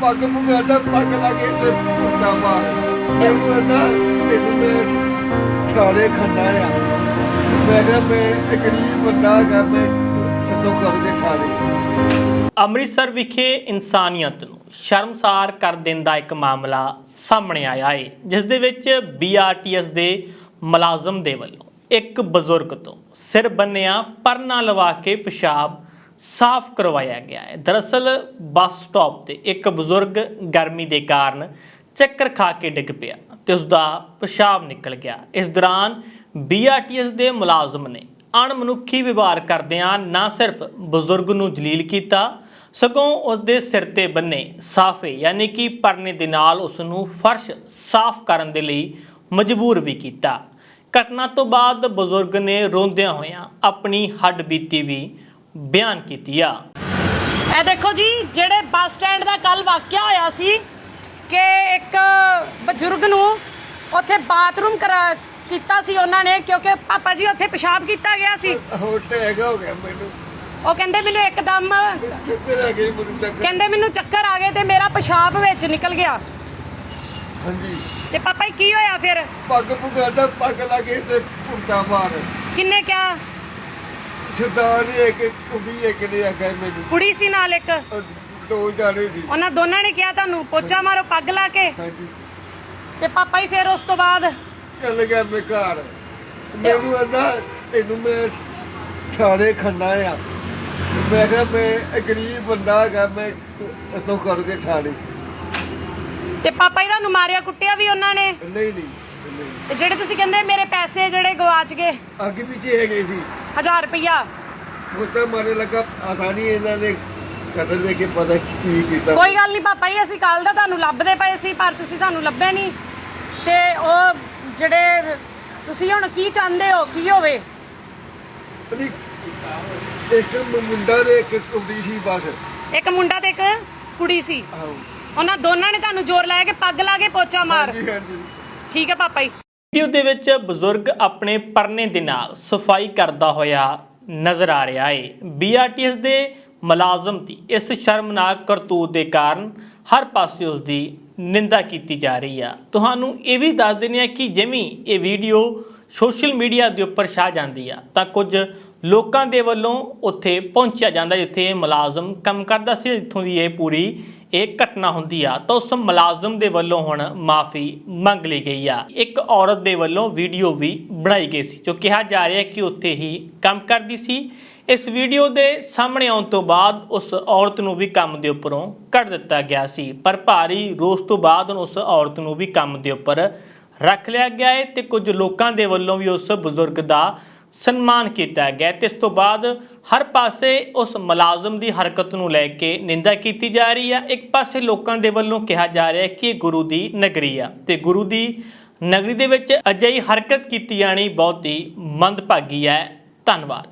ਪੱਗ ਮੁੰਡਾ ਪੱਗ ਲਾਗੇ ਤੇ ਪੁੱਟਾ ਮਾਰ। ਤੇ ਕਹਿੰਦਾ, ਤੈਨੂੰ ਮੈਂ ਥਾਲੇ ਖੰਨਾ ਆ। ਮੈਂ ਕਿਹਾ, ਮੈਂ ਗਰੀਬ ਬੰਦਾ ਹੈਗਾ, ਮੈਂ ਕਿੱਥੋਂ ਕਰਕੇ ਥਾਲੇ ਅੰਮ੍ਰਿਤਸਰ ਵਿਖੇ ਇਨਸਾਨੀਅਤ ਨੂੰ ਸ਼ਰਮਸਾਰ ਕਰ ਦਿੰਦਾ ਇੱਕ ਮਾਮਲਾ ਸਾਹਮਣੇ ਆਇਆ ਹੈ ਜਿਸ ਦੇ ਵਿੱਚ ਬੀਆਰਟੀਐਸ ਦੇ ਮੁਲਾਜ਼ਮ ਦੇ ਵੱਲੋਂ ਇੱਕ ਬਜ਼ੁਰਗ ਤੋਂ ਸਿਰ ਬੰਨਿਆ, ਪਰਨਾ ਲਵਾ ਕੇ ਪਿਸ਼ਾਬ ਸਾਫ਼ ਕਰਵਾਇਆ ਗਿਆ ਹੈ। ਦਰਅਸਲ ਬੱਸ ਸਟਾਪ ਤੇ ਇੱਕ ਬਜ਼ੁਰਗ ਗਰਮੀ ਦੇ ਕਾਰਨ ਚੱਕਰ ਖਾ ਕੇ ਡਿੱਗ ਪਿਆ ਤੇ ਉਸ ਦਾ ਪਿਸ਼ਾਬ ਨਿਕਲ ਗਿਆ। ਇਸ ਦੌਰਾਨ ਬੀਆਰਟੀਐਸ ਦੇ ਮੁਲਾਜ਼ਮ ਨੇ ਅਣਮਨੁੱਖੀ ਵਿਵਹਾਰ ਕਰਦਿਆਂ ਨਾ ਸਿਰਫ ਬਜ਼ੁਰਗ ਨੂੰ ਜਲੀਲ ਕੀਤਾ, ਸਗੋਂ ਉਸ ਦੇ ਸਿਰ ਤੇ ਬੰਨੇ ਸਾਫੇ ਯਾਨੀ ਕਿ ਪਰਨੇ ਦੇ ਨਾਲ ਉਸ ਨੂੰ ਫਰਸ਼ ਸਾਫ਼ ਕਰਨ ਦੇ ਲਈ ਮਜਬੂਰ ਵੀ ਕੀਤਾ। ਘਟਨਾ ਤੋਂ ਬਾਅਦ ਬਜ਼ੁਰਗ ਨੇ ਰੋਂਦਿਆਂ ਹੋਇਆਂ ਆਪਣੀ ਹੱਡਬੀਤੀ ਵੀ ਬਿਆਨ ਕੀਤੀ ਆ। ਇਹ ਦੇਖੋ ਜੀ ਜਿਹੜੇ ਬੱਸ ਸਟੈਂਡ ਦਾ ਕੱਲ ਵਾਕਿਆ ਹੋਇਆ ਸੀ ਕਿ ਇੱਕ ਬਜ਼ੁਰਗ ਨੂੰ ਉੱਥੇ ਬਾਥਰੂਮ ਕਰਾ ਕੀਤਾ ਸੀ ਉਹਨਾਂ ਨੇ ਕਿਉਂਕਿ ਪਾਪਾ ਜੀ ਉੱਥੇ ਪਿਸ਼ਾਬ ਕੀਤਾ ਗਿਆ ਸੀ। ਹੋਰ ਟੈਗ ਹੋ ਗਿਆ ਮੈਨੂੰ। ਉਹ ਕਹਿੰਦੇ ਮੈਨੂੰ ਇੱਕਦਮ ਚੱਕਰ ਆ ਮੈਨੂੰ ਚੱਕਰ। ਕਹਿੰਦੇ ਮੈਨੂੰ ਚੱਕਰ ਆ ਗਏ ਤੇ ਮੇਰਾ ਪਿਸ਼ਾਬ ਵਿੱਚ ਨਿਕਲ ਗਿਆ। ਹਾਂਜੀ। ਤੇ ਪਾਪਾ ਜੀ ਕੀ ਹੋਇਆ ਫਿਰ? ਪੱਗ ਮੁੰਡਾ ਪੱਗ ਲਾਗੇ ਤੇ ਪੁੱਟਾ ਮਾਰ। ਕਿੰਨੇ ਕਿਹਾ ਸਰਦਾਰ ਨੇ ਇੱਕ ਕੁੜੀ ਇੱਕ ਨੇ ਆਖਿਆ ਮੈਨੂੰ ਕੁੜੀ ਸੀ ਨਾਲ ਇੱਕ। ਅਹ ਦੋ ਜਾਣੇ ਸੀ। ਉਹਨਾਂ ਦੋਨਾਂ ਨੇ ਕਿਹਾ ਤੁਹਾਨੂੰ ਪੋਚਾ ਮਾਰੋ ਪੱਗ ਲਾ ਕੇ। ਹਾਂਜੀ। ਤੇ ਪਾਪਾ ਜੀ ਫਿਰ ਉਸ ਤੋਂ ਬਾਅਦ? ਚੱਲ ਗਿਆ ਮੈਂ ਘਰ। ਮੈਨੂੰ ਕਹਿੰਦਾ ਤੈਨੂੰ ਮੈਂ ਥਾਲੇ ਖੰਨਾ ਆ। ਮੈਂ ਕਿਹਾ ਮੈਂ ਇੱਕ ਗਰੀਬ ਬੰਦਾ ਹੈਗਾ ਮੈਂ ਇਥੋਂ ਕਰਕੇ ਥਾਲੇ ਤੇ ਪਾਪਾ ਜੀ ਤੁਹਾਨੂੰ ਮਾਰਿਆ ਕੁੱਟਿਆ ਵੀ ਉਹਨਾਂ ਨੇ? ਨਹੀਂ ਨਹੀਂ ਨਹੀਂ। ਤੇ ਜਿਹੜੇ ਤੁਸੀਂ ਕਹਿੰਦੇ ਮੇਰੇ ਪੈਸੇ ਜਿਹੜੇ ਗਵਾਚ ਗਏ? ਅੱਗੇ ਪਿੱਛੇ ਹੈਗੇ ਸੀ। 1000 ਰੁਪਇਆ ਮੁੱਤਾ ਮਾਰੇ ਲੱਗਾ ਆਸਾਨੀ ਇਹਨਾਂ ਨੇ ਕਦਰ ਦੇ ਕੇ ਪਤਾ ਕੀ ਕੀਤਾ। ਕੋਈ ਗੱਲ ਨਹੀਂ ਪਾਪਾ ਜੀ ਅਸੀਂ ਕੱਲ ਦਾ ਤੁਹਾਨੂੰ ਲੱਭਦੇ ਪਏ ਸੀ ਪਰ ਤੁਸੀਂ ਸਾਨੂੰ ਲੱਭੇ ਨਹੀਂ। ਤੇ ਉਹ ਜਿਹੜੇ ਤੁਸੀਂ ਹੁਣ ਕੀ ਚਾਹੁੰਦੇ ਹੋ ਕੀ ਹੋਵੇ? ਨਹੀਂ, ਇੱਕ ਮੁੰਡਾ ਦੇ ਇੱਕ ਕੁੜੀ ਸੀ ਬਸ। ਇੱਕ ਮੁੰਡਾ ਤੇ ਇੱਕ ਕੁੜੀ ਸੀ। ਆਹੋ ਉਹਨਾਂ ਦੋਨਾਂ ਨੇ ਤੁਹਾਨੂੰ ਜ਼ੋਰ ਲਾਇਆ ਕਿ ਪੱਗ ਲਾ ਕੇ ਪੋਚਾ ਮਾਰ। ਹਾਂਜੀ ਹਾਂਜੀ। ਠੀਕ ਹੈ ਪਾਪਾ ਜੀ। ਵੀਡੀਓ ਦੇ ਵਿੱਚ ਬਜ਼ੁਰਗ ਆਪਣੇ ਪਰਨੇ ਦੇ ਨਾਲ ਸਫ਼ਾਈ ਕਰਦਾ ਹੋਇਆ ਨਜ਼ਰ ਆ ਰਿਹਾ ਹੈ ਬੀਆਰਟੀਐਸ ਦੇ ਮੁਲਾਜ਼ਮ ਦੀ ਇਸ ਸ਼ਰਮਨਾਕ ਕਰਤੂਤ ਦੇ ਕਾਰਨ ਹਰ ਪਾਸੇ ਉਸ ਦੀ ਨਿੰਦਾ ਕੀਤੀ ਜਾ ਰਹੀ ਆ। ਤੁਹਾਨੂੰ ਇਹ ਵੀ ਦੱਸ ਦਿੰਦੇ ਆ ਕਿ ਜਿਵੇਂ ਇਹ ਵੀਡੀਓ ਸੋਸ਼ਲ ਮੀਡੀਆ ਦੇ ਉੱਪਰ ਛਾ ਜਾਂਦੀ ਆ, ਤਾਂ ਕੁਝ ਲੋਕਾਂ ਦੇ ਵੱਲੋਂ ਉੱਥੇ ਪਹੁੰਚਿਆ ਜਾਂਦਾ ਜਿੱਥੇ ਇਹ ਮੁਲਾਜ਼ਮ ਕੰਮ ਕਰਦਾ ਸੀ, ਜਿੱਥੋਂ ਦੀ ਇਹ ਪੂਰੀ ਇਹ ਘਟਨਾ ਹੁੰਦੀ ਆ ਤਾਂ ਉਸ ਮੁਲਾਜ਼ਮ ਦੇ ਵੱਲੋਂ ਹੁਣ ਮਾਫੀ ਮੰਗ ਲਈ ਗਈ ਆ। ਇੱਕ ਔਰਤ ਦੇ ਵੱਲੋਂ ਵੀਡੀਓ ਵੀ ਬਣਾਈ ਗਈ ਸੀ, ਜੋ ਕਿਹਾ ਜਾ ਰਿਹਾ ਕਿ ਉੱਥੇ ਹੀ ਕੰਮ ਕਰਦੀ ਸੀ। ਇਸ ਵੀਡੀਓ ਦੇ ਸਾਹਮਣੇ ਆਉਣ ਤੋਂ ਬਾਅਦ ਉਸ ਔਰਤ ਨੂੰ ਵੀ ਕੰਮ ਦੇ ਉੱਪਰੋਂ ਕੱਢ ਦਿੱਤਾ ਗਿਆ ਸੀ, ਪਰ ਭਾਰੀ ਰੋਸ ਤੋਂ ਬਾਅਦ ਉਸ ਔਰਤ ਨੂੰ ਵੀ ਕੰਮ ਦੇ ਉੱਪਰ ਰੱਖ ਲਿਆ ਗਿਆ ਹੈ ਤੇ ਕੁਝ ਲੋਕਾਂ ਦੇ ਵੱਲੋਂ ਵੀ ਉਸ ਬਜ਼ੁਰਗ ਦਾ ਸਨਮਾਨ ਕੀਤਾ ਗਿਆ ਤੇ ਇਸ ਤੋਂ ਬਾਅਦ ਹਰ ਪਾਸੇ ਉਸ ਮੁਲਾਜ਼ਮ ਦੀ ਹਰਕਤ ਨੂੰ ਲੈ ਕੇ ਨਿੰਦਾ ਕੀਤੀ ਜਾ ਰਹੀ ਹੈ ਇੱਕ ਪਾਸੇ ਲੋਕਾਂ ਦੇ ਵੱਲੋਂ ਕਿਹਾ ਜਾ ਰਿਹਾ ਹੈ ਕਿ ਇਹ ਗੁਰੂ ਦੀ ਨਗਰੀ ਆ। ਤੇ ਗੁਰੂ ਦੀ ਨਗਰੀ ਦੇ ਵਿੱਚ ਅਜਿਹੀ ਹਰਕਤ ਕੀਤੀ ਜਾਣੀ ਬਹੁਤ ਹੀ ਮੰਦਭਾਗੀ ਹੈ। ਧੰਨਵਾਦ।